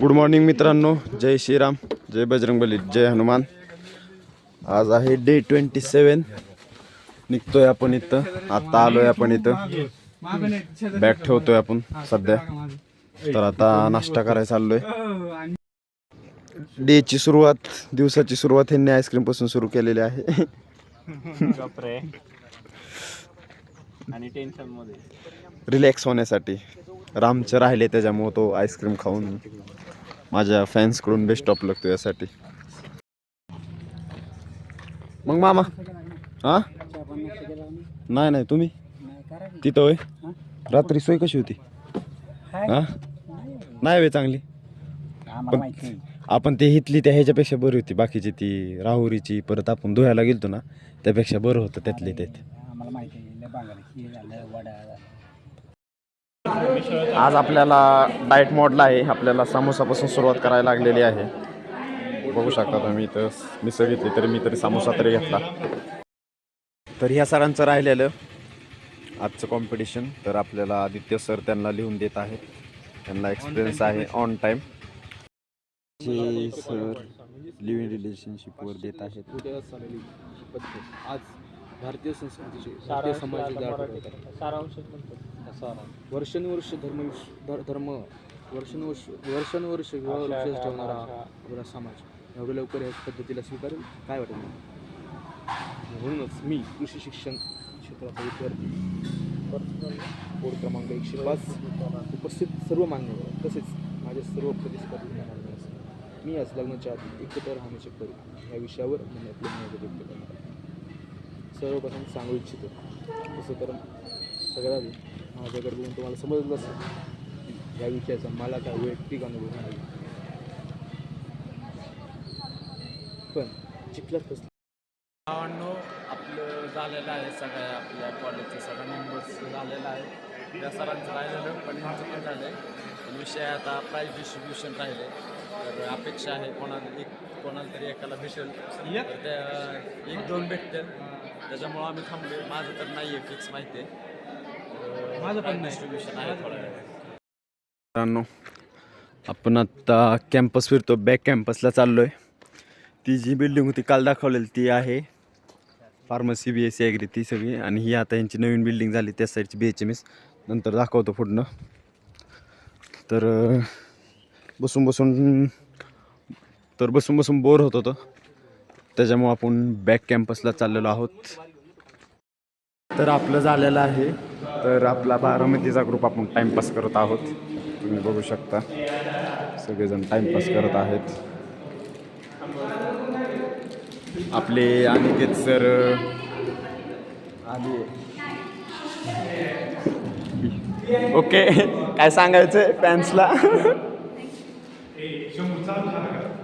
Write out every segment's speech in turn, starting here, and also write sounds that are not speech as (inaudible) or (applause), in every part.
Good morning मित्रांनो. जय श्रीराम जय बजरंगबली जय हनुमान. आज आहे डे ट्वेंटी सेवन निघतोय आपण इथं. आता आलोय आपण इथं. बॅग ठेवतोय आपण सध्या. तर आता नाश्ता करायला चाललोय. डेची सुरुवात दिवसाची सुरुवात ह्यांनी आईस्क्रीमपासून सुरू केलेली आहे. रिलॅक्स होण्यासाठी. रामचं राहिले त्याच्यामुळं तो आईस्क्रीम खाऊन. माझ्या फॅन्सकडून बेस्ट ऑफ लागतो यासाठी मग मामा? हा? नाही नाही तुम्ही? तिथं होय? रात्री सोय कशी होती? हा? नाही वे चांगली? नाही. आपण ते हितली त्या ह्याच्यापेक्षा बरी होती. बाकीची ती राहुरीची परत आपण धुयाला गेलतो ना त्यापेक्षा बरं होतं त्यातले त्यात. आज आपल्याला डाएट मॉडला आहे. आपल्याला समोसापासून सुरुवात करायला लागलेली आहे. बघू शकता तुम्ही इथं मिसळ घेतली तरी मी तरी समोसा तरी घेतला. तर ह्या सरांचं राहिलेलं आजचं कॉम्पिटिशन तर आपल्याला आदित्य सर त्यांना लिहून देत आहेत. त्यांना एक्सपिरियन्स आहे ऑन टाईम सर लिव्हिंग रिलेशनशिपवर देत आहेत. ही पद्धत आज भारतीय संस्कृतीचे भारतीय समाजाचे. सारांश म्हणतो वर्षानुवर्ष धर्म धर- धर्म वर्षानुवर्ष वर्षानुवर्ष विवाह विश्वास ठेवणारा आपला समाज. एवढ्या लवकर या पद्धतीला स्वीकारेल काय वाटेल म्हणूनच मी कृषी शिक्षण क्षेत्राचा विद्यार्थी. बोर्ड क्रमांक एकशे पाच. उपस्थित सर्व मान्यवर तसेच माझे सर्व प्रतिस्पर्धी मी आज लग्नाच्या आधी एकत्र राहण्याचे करू या विषयावर मी आपले मत व्यक्त करणार सर्वप्रथम सांगू इच्छितो. तसं तर सगळ्यात आधी माझ्याकडे बघून तुम्हाला समजलं असेल या विषयाचा मला काय वैयक्तिक अनुभव नाही. पण चिखलात कसं भावांनो आपलं झालेलं आहे सगळ्या आपल्या कॉलेजचे सगळ्या मेंबर्स झालेलं आहे. त्या सरांचं राहिलेलं पण पण झालं आहे विषय आता प्राईज डिस्ट्रीब्युशन राहिले तर अपेक्षा आहे कोणाला एक कोणाला तरी एकाला भेटेल. तर त्या एक दोन भेटतील. त्याच्यामुळं आम्ही थांबलो माझं तर नाही आहे फिक्स माहिती आहे माझं पण मित्रांनो आपण आत्ता कॅम्पस फिरतो बॅक कॅम्पसला चाललो आहे ती जी बिल्डिंग होती काल दाखवलेली ती आहे pharmacy B S C agri ती सगळी. आणि ही आता यांची नवीन बिल्डिंग झाली त्या साईडची बी एच एम एस नंतर दाखवतो पुढनं. तर बसून बसून तर बसून बसून बोर होत होतं. त्याच्यामुळं आपण बॅक कॅम्पसला चाललेलो आहोत. तर आपलं झालेलं आहे तर आपला बारामतीचा ग्रुप आपण टाइमपास करत आहोत. तुम्ही बघू शकता. सगळेजण टाइमपास करत आहेत. आपले अनिकेत सर आले. ओके काय सांगायचं फॅन्सला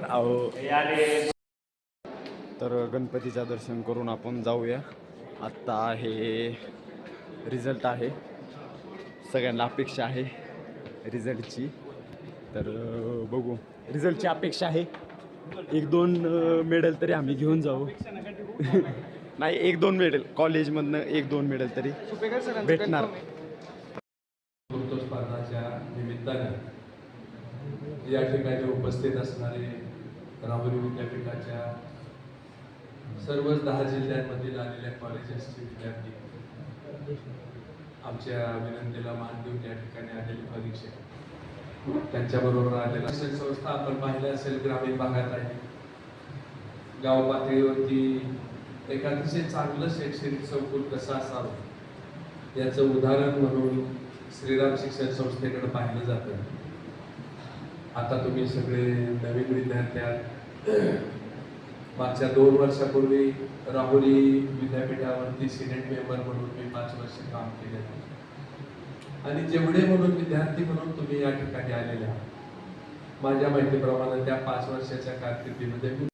अहो. तर गणपतीचं दर्शन करून आपण जाऊया. आत्ता आहे रिझल्ट आहे. सगळ्यांना अपेक्षा आहे रिझल्टची. तर बघू. रिझल्टची अपेक्षा आहे. एक दोन मेडल तरी आम्ही घेऊन जाऊ. (laughs) नाही एक दोन मेडल. कॉलेजमधनं एक दोन मेडल तरी भेटणार. स्पर्धाच्या निमित्ताने या ठिकाणी उपस्थित असणारे राहुरी विद्यापीठाच्या सर्वच दहा जिल्ह्यांमधील आलेल्या कॉलेजेसचे विद्यार्थी आमच्या विनंतीला मान देऊन या ठिकाणी आलेले परीक्षक त्यांच्याबरोबर आलेला शिक्षण संस्था आपण पाहिलं असेल ग्रामीण भागात आहे. गाव पातळीवरती एक अतिशय चांगलं शैक्षणिक संकुल कसं असावं? याचं उदाहरण म्हणून श्रीराम शिक्षण संस्थेकडे पाहिलं जातं. आता तुम्ही सगळे नवीन विद्यार्थ्या मागच्या दोन वर्षापूर्वी राहुरी विद्यापीठावरती सिनेट मेंबर म्हणून मी पाच वर्ष काम केले आणि जेवढे म्हणून विद्यार्थी म्हणून तुम्ही या ठिकाणी आलेले आहात माझ्या माहितीप्रमाणे त्या पाच वर्षाच्या कारकिर्दीमध्ये मी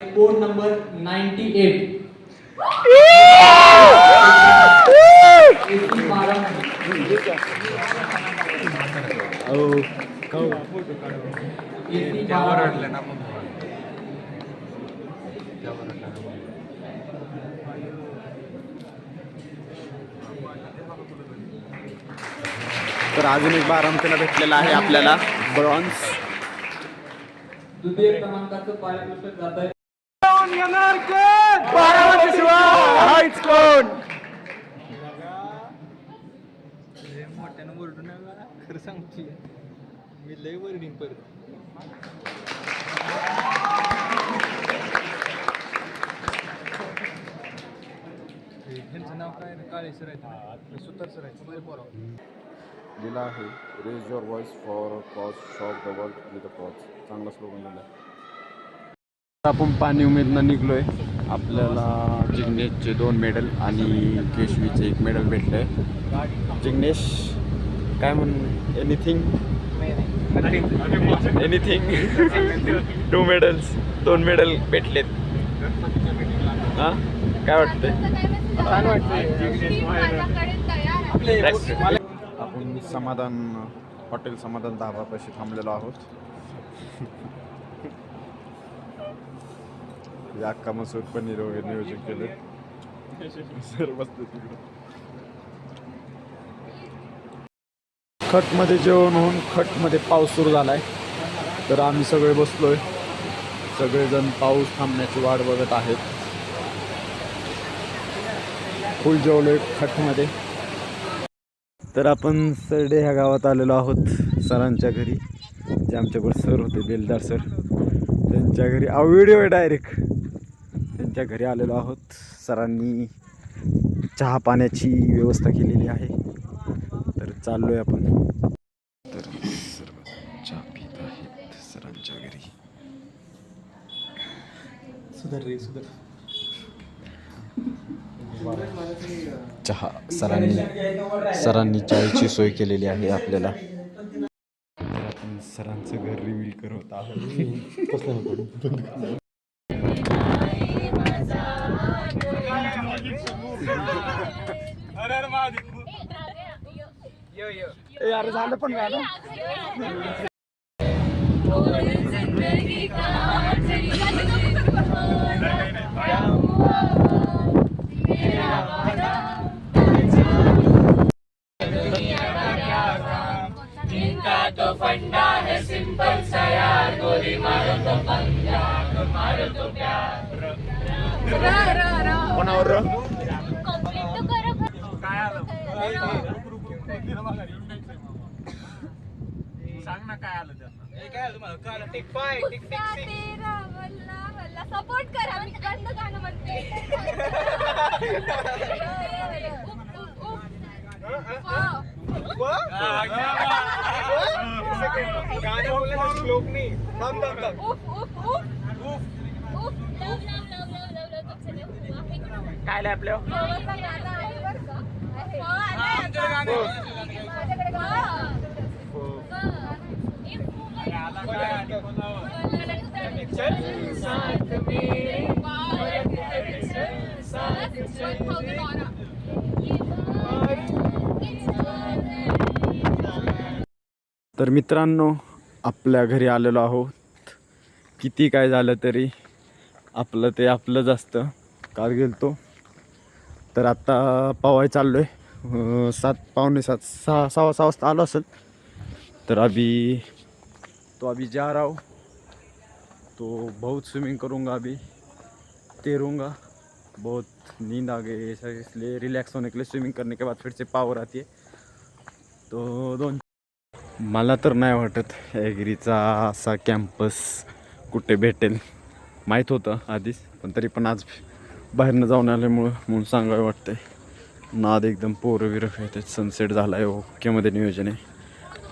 कोड नंबर 98 त्यावर ना तर अजून एक बारामतीला भेटलेला आहे आपल्याला ब्रॉन्स दुसऱ्या क्रमांकाचं पुस्तक जात आहे बारामती शिवाय कोण ओरडू नका खरं सांगते मी लय वरडिंग परत. नाव काय काळे सर आहे सुतार सर आहे. दिला आहे raise your voice for cause shock the world with a cause चांगला स्लोगन दिला आपण पाणी उमेदनं निघलोय. आपल्याला जिग्नेशचे दोन मेडल आणि केशवीचे एक मेडल भेटलंय. जिग्नेश काय म्हण एनिथिंग एनिथिंग टू मेडल्स दोन मेडल भेटलेत. हां? काय वाटतंय? आपण समाधान हॉटेल समाधान धाबापाशी थांबलेलो आहोत. या अक्का मसूर पनीर वगैरे नियोजन केलं. सर बसले तिकडे. खटमध्ये जेवण होऊन खटमध्ये पाऊस सुरू झाला आहे तर आम्ही सगळे बसलो आहे सगळेजण पाऊस थांबण्याची वाट बघत आहेत. फुल आहे खटमध्ये. तर आपण सरडे ह्या गावात आलेलो आहोत सरांच्या घरी. जे आमच्याकडे सर होते बेलदार सर. त्यांच्या घरी अहो व्हिडिओ आहे डायरेक्ट त्यांच्या घरी आलेलो आहोत. सरांनी चहा पाण्याची व्यवस्था केलेली आहे. तर चाललो आहे आपण तर सर्व चहा पित आहेत सरांच्या घरी सुधर रे सुधर. चहा सरांनी सरांनी चायची सोय केलेली आहे आपल्याला. आपण सरांचं घर रिव्हील करत आहोत अरे झालं पण गाणं (laughs) फंडा है सिंपल सा यार गोली मारो तो पंजा मारो तो प्यार। कोणावर कंप्लीट तो करो काय आलं? सांग ना काय आलं त्यांना. काय आलं मला काय टिक पाय टिक टिक गुस्सा तेरा वल्ला वल्ला. सपोर्ट करा मी गंद गाणं म्हणते. (laughs) उफ, उफ, उफ. गाणं बोलायला श्लोक नाही थांब थांब थांब उफ, उफ, लव, लव, लव, तुमचं लव. आहे का नाही? काय आपल्या फ्लॉवरचं गाणं आहे बरं का? आहे. हो, आलंय आता. माझ्याकडे गाणं आहे. तर मित्रांनो आपल्या घरी आलेलो आहोत. किती काय झालं तरी आपलं ते आपलंच असतं. काल गेलतो. तर आत्ता पवाय चाललो आहे सात पावणे सात सहा सहा सहा वाजता आलो असेल. तर अभी तो अभी जा रहा हूँ तो बहुत स्विमिंग करूँगा अभी. तैरूँगा बहुत नींद आ गई है इसलिए रिलैक्स होने के लिए स्विमिंग करने के बाद फिर से पावर आती है. तो दोन मला तर नाही वाटत ॲग्रीचा असा कॅम्पस कुठे भेटेल. माहीत होतं आधीच पण तरी पण आज बाहेरनं जाऊन आल्यामुळं म्हणून सांगावं वाटतंय. नाद एकदम पोरं बिरं खेळत सनसेट झाला आहे ओकेमध्ये नियोजन आहे.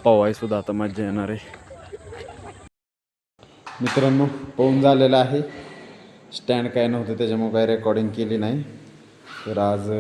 पवायसुद्धा आता मज्जा येणार आहे. मित्रांनो पाहून झालेलं आहे. स्टँड काय नव्हतं त्याच्यामुळे काय रेकॉर्डिंग केली नाही. तर आज